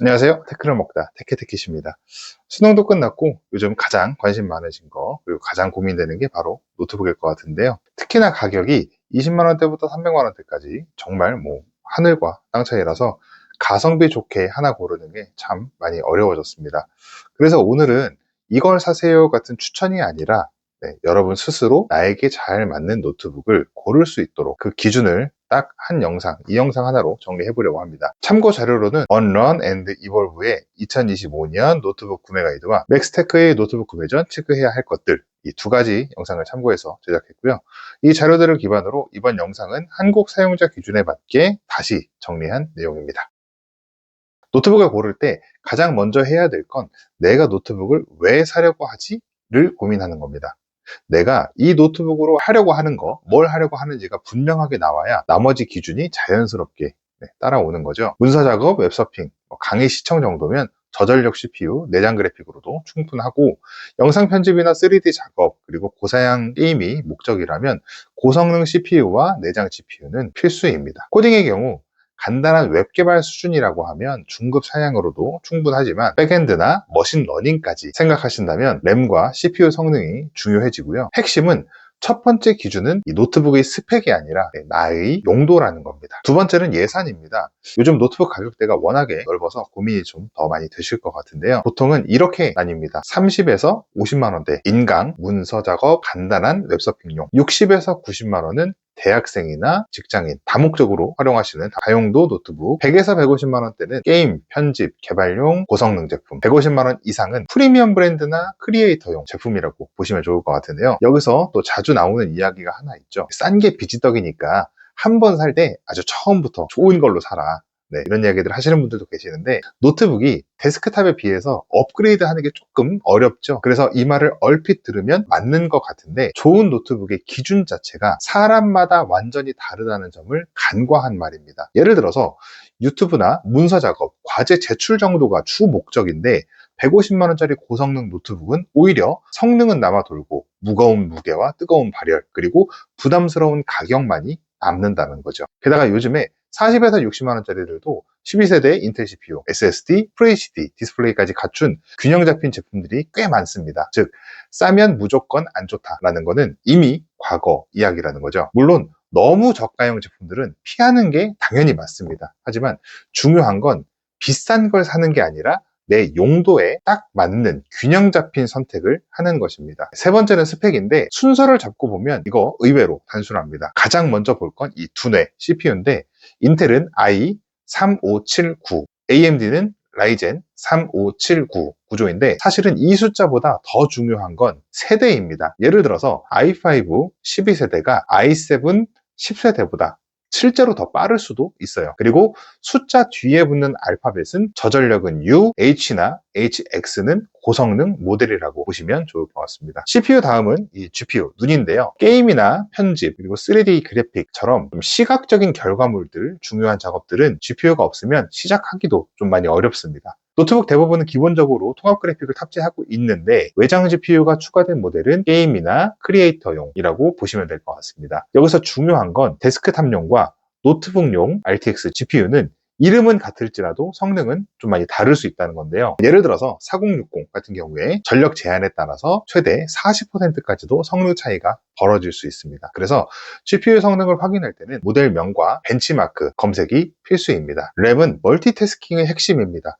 안녕하세요. 테크를 먹다 테케테키십니다. 수능도 끝났고 요즘 가장 관심 많으신 거 그리고 가장 고민되는 게 바로 노트북일 것 같은데요. 특히나 가격이 20만 원대부터 300만 원대까지 정말 뭐 하늘과 땅 차이라서 가성비 좋게 하나 고르는 게 참 많이 어려워졌습니다. 그래서 오늘은 이걸 사세요 같은 추천이 아니라 네, 여러분 스스로 나에게 잘 맞는 노트북을 고를 수 있도록 그 기준을 딱 한 영상, 이 영상 하나로 정리해 보려고 합니다. 참고 자료로는 언런 앤드 이볼브의 2025년 노트북 구매 가이드와 맥스테크의 노트북 구매 전 체크해야 할 것들 이 두 가지 영상을 참고해서 제작했고요. 이 자료들을 기반으로 이번 영상은 한국 사용자 기준에 맞게 다시 정리한 내용입니다. 노트북을 고를 때 가장 먼저 해야 될 건 내가 노트북을 왜 사려고 하지?를 고민하는 겁니다. 내가 이 노트북으로 하려고 하는 거, 뭘 하려고 하는지가 분명하게 나와야 나머지 기준이 자연스럽게 네, 따라오는 거죠. 문서 작업, 웹서핑, 뭐 강의 시청 정도면 저전력 CPU, 내장 그래픽으로도 충분하고 영상 편집이나 3D 작업, 그리고 고사양 게임이 목적이라면 고성능 CPU와 내장 GPU는 필수입니다. 코딩의 경우 간단한 웹 개발 수준이라고 하면 중급 사양으로도 충분하지만 백엔드나 머신러닝까지 생각하신다면 램과 CPU 성능이 중요해지고요. 핵심은 첫 번째 기준은 이 노트북의 스펙이 아니라 네, 나의 용도라는 겁니다. 두 번째는 예산입니다. 요즘 노트북 가격대가 워낙에 넓어서 고민이 좀 더 많이 되실 것 같은데요. 보통은 이렇게 나뉩니다. 30에서 50만 원대 인강, 문서 작업, 간단한 웹서핑용 60에서 90만 원은 대학생이나 직장인 다목적으로 활용하시는 다용도 노트북 100에서 150만 원대는 게임, 편집, 개발용 고성능 제품 150만 원 이상은 프리미엄 브랜드나 크리에이터용 제품이라고 보시면 좋을 것 같은데요. 여기서 또 자주 나오는 이야기가 하나 있죠. 싼 게 비지떡이니까 한 번 살 때 아주 처음부터 좋은 걸로 사라. 네, 이런 이야기들 하시는 분들도 계시는데 노트북이 데스크탑에 비해서 업그레이드 하는 게 조금 어렵죠. 그래서 이 말을 얼핏 들으면 맞는 것 같은데 좋은 노트북의 기준 자체가 사람마다 완전히 다르다는 점을 간과한 말입니다. 예를 들어서 유튜브나 문서 작업, 과제 제출 정도가 주 목적인데 150만원짜리 고성능 노트북은 오히려 성능은 남아 돌고 무거운 무게와 뜨거운 발열, 그리고 부담스러운 가격만이 남는다는 거죠. 게다가 요즘에 40에서 60만원짜리들도 12세대 인텔 CPU, SSD, FHD 디스플레이까지 갖춘 균형 잡힌 제품들이 꽤 많습니다. 즉, 싸면 무조건 안 좋다라는 것은 이미 과거 이야기라는 거죠. 물론 너무 저가형 제품들은 피하는 게 당연히 맞습니다. 하지만 중요한 건 비싼 걸 사는 게 아니라 내 용도에 딱 맞는 균형 잡힌 선택을 하는 것입니다. 세 번째는 스펙인데 순서를 잡고 보면 이거 의외로 단순합니다. 가장 먼저 볼 건 이 두뇌 CPU인데 인텔은 i3579, AMD는 라이젠 3579 구조인데 사실은 이 숫자보다 더 중요한 건 세대입니다. 예를 들어서 i5 12세대가 i7 10세대보다 실제로 더 빠를 수도 있어요. 그리고 숫자 뒤에 붙는 알파벳은 저전력은 U, H나 HX는 고성능 모델이라고 보시면 좋을 것 같습니다. CPU 다음은 이 GPU, 눈인데요. 게임이나 편집, 그리고 3D 그래픽처럼 시각적인 결과물들, 중요한 작업들은 GPU가 없으면 시작하기도 좀 많이 어렵습니다. 노트북 대부분은 기본적으로 통합 그래픽을 탑재하고 있는데 외장 GPU가 추가된 모델은 게임이나 크리에이터용이라고 보시면 될 것 같습니다. 여기서 중요한 건 데스크탑용과 노트북용 RTX GPU는 이름은 같을지라도 성능은 좀 많이 다를 수 있다는 건데요. 예를 들어서 4060 같은 경우에 전력 제한에 따라서 최대 40%까지도 성능 차이가 벌어질 수 있습니다. 그래서 GPU 성능을 확인할 때는 모델명과 벤치마크 검색이 필수입니다. 램은 멀티태스킹의 핵심입니다.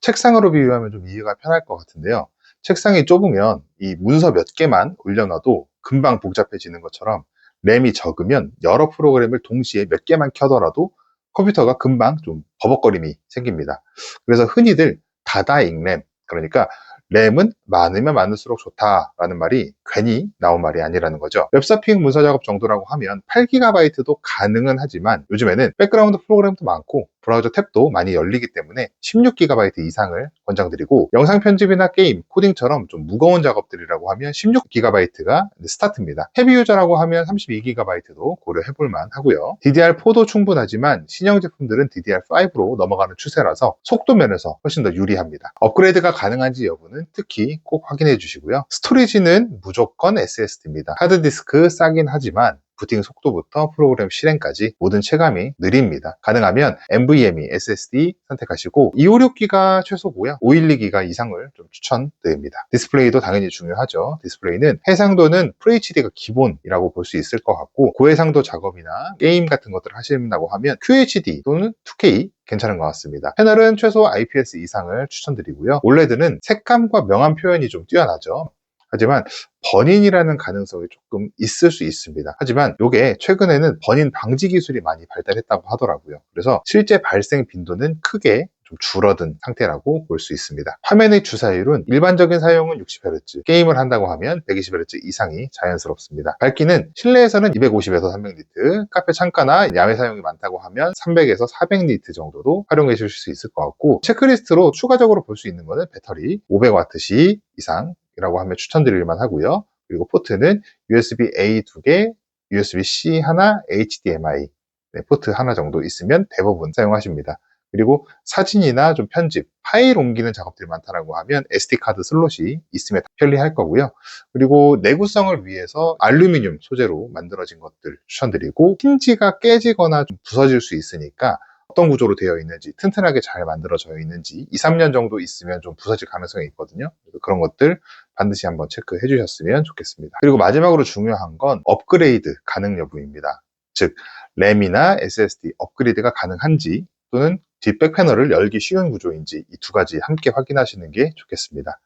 책상으로 비유하면 좀 이해가 편할 것 같은데요. 책상이 좁으면 이 문서 몇 개만 올려놔도 금방 복잡해지는 것처럼 램이 적으면 여러 프로그램을 동시에 몇 개만 켜더라도 컴퓨터가 금방 좀 버벅거림이 생깁니다. 그래서 흔히들 다다익 램, 그러니까 램은 많으면 많을수록 좋다라는 말이 괜히 나온 말이 아니라는 거죠. 웹서핑 문서 작업 정도라고 하면 8GB도 가능은 하지만 요즘에는 백그라운드 프로그램도 많고 브라우저 탭도 많이 열리기 때문에 16GB 이상을 권장드리고 영상 편집이나 게임, 코딩처럼 좀 무거운 작업들이라고 하면 16GB가 스타트입니다. 헤비 유저라고 하면 32GB도 고려해볼 만 하고요. DDR4도 충분하지만 신형 제품들은 DDR5로 넘어가는 추세라서 속도 면에서 훨씬 더 유리합니다. 업그레이드가 가능한지 여부는 특히 꼭 확인해 주시고요. 스토리지는 무조건 SSD입니다. 하드디스크 싸긴 하지만 부팅 속도부터 프로그램 실행까지 모든 체감이 느립니다. 가능하면 NVMe, SSD 선택하시고 256기가 최소고요. 512기가 이상을 좀 추천드립니다. 디스플레이도 당연히 중요하죠. 디스플레이는 해상도는 FHD가 기본이라고 볼 수 있을 것 같고 고해상도 작업이나 게임 같은 것들을 하신다고 하면 QHD 또는 2K 괜찮은 것 같습니다. 패널은 최소 IPS 이상을 추천드리고요. OLED는 색감과 명암 표현이 좀 뛰어나죠. 하지만 번인이라는 가능성이 조금 있을 수 있습니다. 하지만 이게 최근에는 번인 방지 기술이 많이 발달했다고 하더라고요. 그래서 실제 발생 빈도는 크게 좀 줄어든 상태라고 볼 수 있습니다. 화면의 주사율은 일반적인 사용은 60Hz, 게임을 한다고 하면 120Hz 이상이 자연스럽습니다. 밝기는 실내에서는 250에서 300니트, 카페 창가나 야외 사용이 많다고 하면 300에서 400니트 정도도 활용해 주실 수 있을 것 같고 체크리스트로 추가적으로 볼 수 있는 것은 배터리 500W시 이상 이라고 하면 추천드릴 만 하고요. 그리고 포트는 USB-A 두 개, USB-C 하나, HDMI 네, 포트 하나 정도 있으면 대부분 사용하십니다. 그리고 사진이나 좀 편집, 파일 옮기는 작업들이 많다라고 하면 SD카드 슬롯이 있으면 편리할 거고요. 그리고 내구성을 위해서 알루미늄 소재로 만들어진 것들 추천드리고 힌지가 깨지거나 좀 부서질 수 있으니까 어떤 구조로 되어 있는지 튼튼하게 잘 만들어져 있는지 2, 3년 정도 있으면 좀 부서질 가능성이 있거든요. 그런 것들 반드시 한번 체크해 주셨으면 좋겠습니다. 그리고 마지막으로 중요한 건 업그레이드 가능 여부입니다. 즉 램이나 SSD 업그레이드가 가능한지 또는 뒷백 패널을 열기 쉬운 구조인지 이 두 가지 함께 확인하시는 게 좋겠습니다.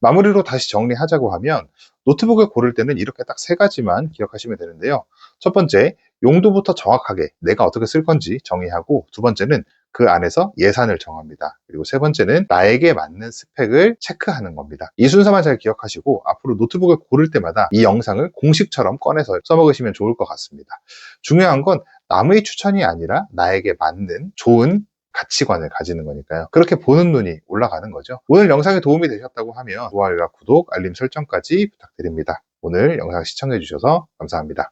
마무리로 다시 정리하자고 하면 노트북을 고를 때는 이렇게 딱 세 가지만 기억하시면 되는데요. 첫 번째, 용도부터 정확하게 내가 어떻게 쓸 건지 정의하고 두 번째는 그 안에서 예산을 정합니다. 그리고 세 번째는 나에게 맞는 스펙을 체크하는 겁니다. 이 순서만 잘 기억하시고 앞으로 노트북을 고를 때마다 이 영상을 공식처럼 꺼내서 써먹으시면 좋을 것 같습니다. 중요한 건 남의 추천이 아니라 나에게 맞는 좋은 가치관을 가지는 거니까요. 그렇게 보는 눈이 올라가는 거죠. 오늘 영상이 도움이 되셨다고 하면 좋아요와 구독, 알림 설정까지 부탁드립니다. 오늘 영상 시청해주셔서 감사합니다.